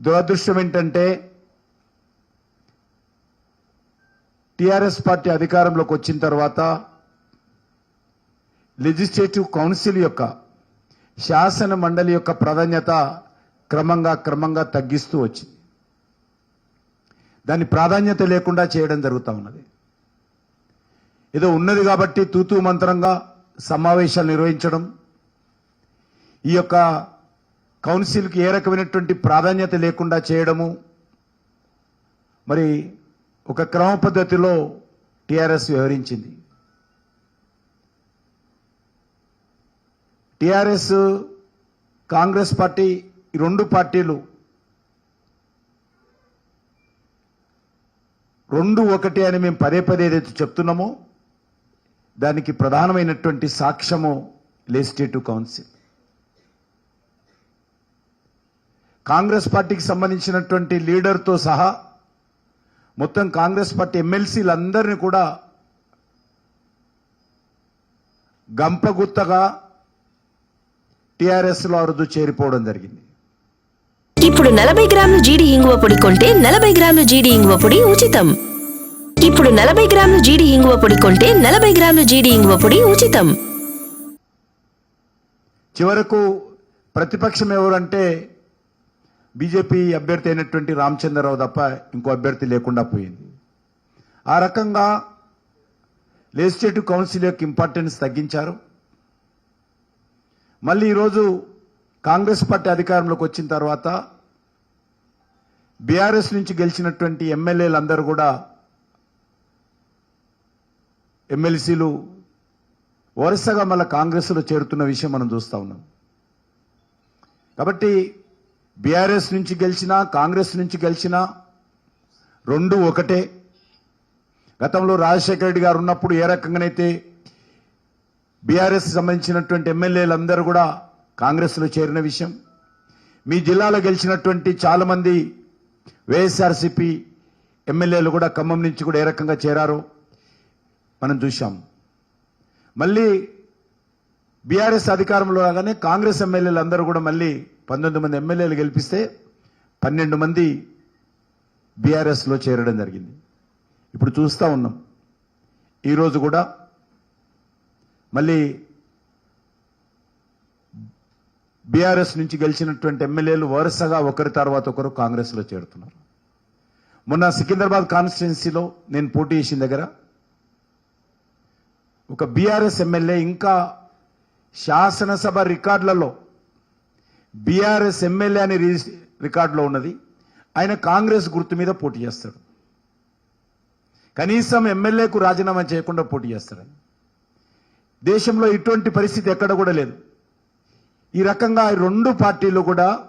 దురదృష్టం ఏంటంటే TRS party అధికారంలోకి వచ్చిన తర్వాత లెజిస్లేటివ్ కౌన్సిల్ యొక్క శాసన మండలి యొక్క ప్రాధాన్యత క్రమంగా క్రమంగా తగ్గిస్తూ వచ్చింది. దాని ప్రాధాన్యత లేకుండా చేయడం జరుగుతూ ఉన్నది. ఏదో ఉన్నది కాబట్టి తూతూ మంత్రంగా సమావేశాలు నిర్వహించడం ఈ యొక్క కౌన్సిల్కి ఏ రకమైనటువంటి ప్రాధాన్యత లేకుండా చేయడము మరి ఒక క్రమ పద్ధతిలో టిఆర్ఎస్ వ్యవహరించింది. టిఆర్ఎస్ కాంగ్రెస్ పార్టీ ఈ రెండు పార్టీలు రెండు ఒకటి అని మేము పదే పదే ఏదైతే చెప్తున్నామో దానికి ప్రధానమైనటువంటి సాక్ష్యము లెజిస్లేటివ్ కౌన్సిల్. కాంగ్రెస్ పార్టీకి సంబంధించినటువంటి లీడర్తో సహా మొత్తం కాంగ్రెస్ పార్టీ ఎమ్మెల్సీలందరినీ కూడా గంపగుత్తగా టీఆర్ఎస్లో అరుదు చేరిపోవడం జరిగింది. ఇప్పుడు నలభై గ్రాముల జీడి ఇంగువ పొడి కొంటే నలభై గ్రాముల జీడి ఇంగువ పొడి ఉచితం. ఇప్పుడు నలభై గ్రాముల జీడి ఇంగువ పొడి కొంటే నలభై గ్రాముల జీడి ఇంగువ పొడి ఉచితం. చివరకు ప్రతిపక్షం ఎవరంటే బీజేపీ అభ్యర్థి అయినటువంటి రామచంద్రరావు తప్ప ఇంకో అభ్యర్థి లేకుండా పోయింది. ఆ రకంగా లెజిస్లేటివ్ కౌన్సిల్ యొక్క ఇంపార్టెన్స్ తగ్గించారు. మళ్ళీ ఈరోజు కాంగ్రెస్ పార్టీ అధికారంలోకి వచ్చిన తర్వాత బీఆర్ఎస్ నుంచి గెలిచినటువంటి ఎమ్మెల్యేలందరూ కూడా ఎమ్మెల్సీలు వరుసగా మళ్ళీ కాంగ్రెస్లో చేరుతున్న విషయం మనం చూస్తా ఉన్నాం. కాబట్టి బీఆర్ఎస్ నుంచి గెలిచినా కాంగ్రెస్ నుంచి గెలిచినా రెండు ఒకటే. గతంలో రాజశేఖర రెడ్డి గారు ఉన్నప్పుడు ఏ రకంగానైతే బీఆర్ఎస్ సంబంధించినటువంటి ఎమ్మెల్యేలందరూ కూడా కాంగ్రెస్లో చేరిన విషయం. మీ జిల్లాలో గెలిచినటువంటి చాలామంది వైఎస్ఆర్సీపీ ఎమ్మెల్యేలు కూడా ఖమ్మం నుంచి కూడా ఏ రకంగా చేరారో మనం చూశాం. మళ్ళీ బీఆర్ఎస్ అధికారంలో రాగానే కాంగ్రెస్ ఎమ్మెల్యేలు అందరూ కూడా మళ్ళీ పంతొమ్మిది మంది ఎమ్మెల్యేలు గెలిపిస్తే పన్నెండు మంది బీఆర్ఎస్లో చేరడం జరిగింది. ఇప్పుడు చూస్తూ ఉన్నాం. ఈరోజు కూడా మళ్ళీ బీఆర్ఎస్ నుంచి గెలిచినటువంటి ఎమ్మెల్యేలు వరుసగా ఒకరి తర్వాత ఒకరు కాంగ్రెస్లో చేరుతున్నారు. మొన్న సికింద్రాబాద్ కాన్స్టిట్యున్సీలో నేను పోటీ చేసిన దగ్గర ఒక బీఆర్ఎస్ ఎమ్మెల్యే ఇంకా శాసనసభ రికార్డులలో బీఆర్ఎస్ ఎమ్మెల్యే అని రికార్డులో ఉన్నది. ఆయన కాంగ్రెస్ గుర్తు మీద పోటీ చేస్తాడు. కనీసం ఎమ్మెల్యేకు రాజీనామా చేయకుండా పోటీ చేస్తాడు దేశంలో ఇటువంటి పరిస్థితి ఎక్కడ కూడా లేదు. ఈ రకంగా రెండు పార్టీలు కూడా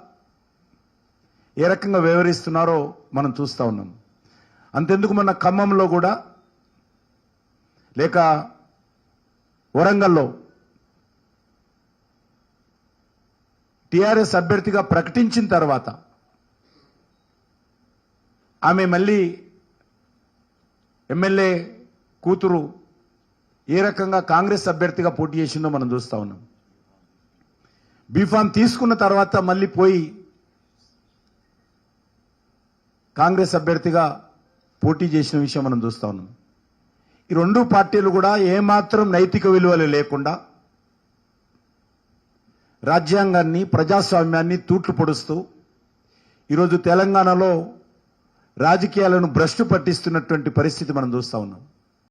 ఏ రకంగా వ్యవహరిస్తున్నారో మనం చూస్తూ ఉన్నాం. అంతెందుకు మన ఖమ్మంలో కూడా లేక వరంగల్లో టిఆర్ఎస్ అభ్యర్థిగా ప్రకటించిన తర్వాత ఆమె మళ్ళీ ఎమ్మెల్యే కూతురు ఏ రకంగా కాంగ్రెస్ అభ్యర్థిగా పోటీ చేసిందో మనం చూస్తూ ఉన్నాం. బీఫామ్ తీసుకున్న తర్వాత మళ్ళీ పోయి కాంగ్రెస్ అభ్యర్థిగా పోటీ చేసిన విషయం మనం చూస్తూ ఉన్నాం. ఈ రెండు పార్టీలు కూడా ఏమాత్రం నైతిక విలువలు లేకుండా రాజ్యాంగాన్ని ప్రజాస్వామ్యాన్ని తూట్లు పొడుస్తూ ఈరోజు తెలంగాణలో రాజకీయాలను భ్రష్టు పట్టిస్తున్నటువంటి పరిస్థితి మనం చూస్తూ ఉన్నాం.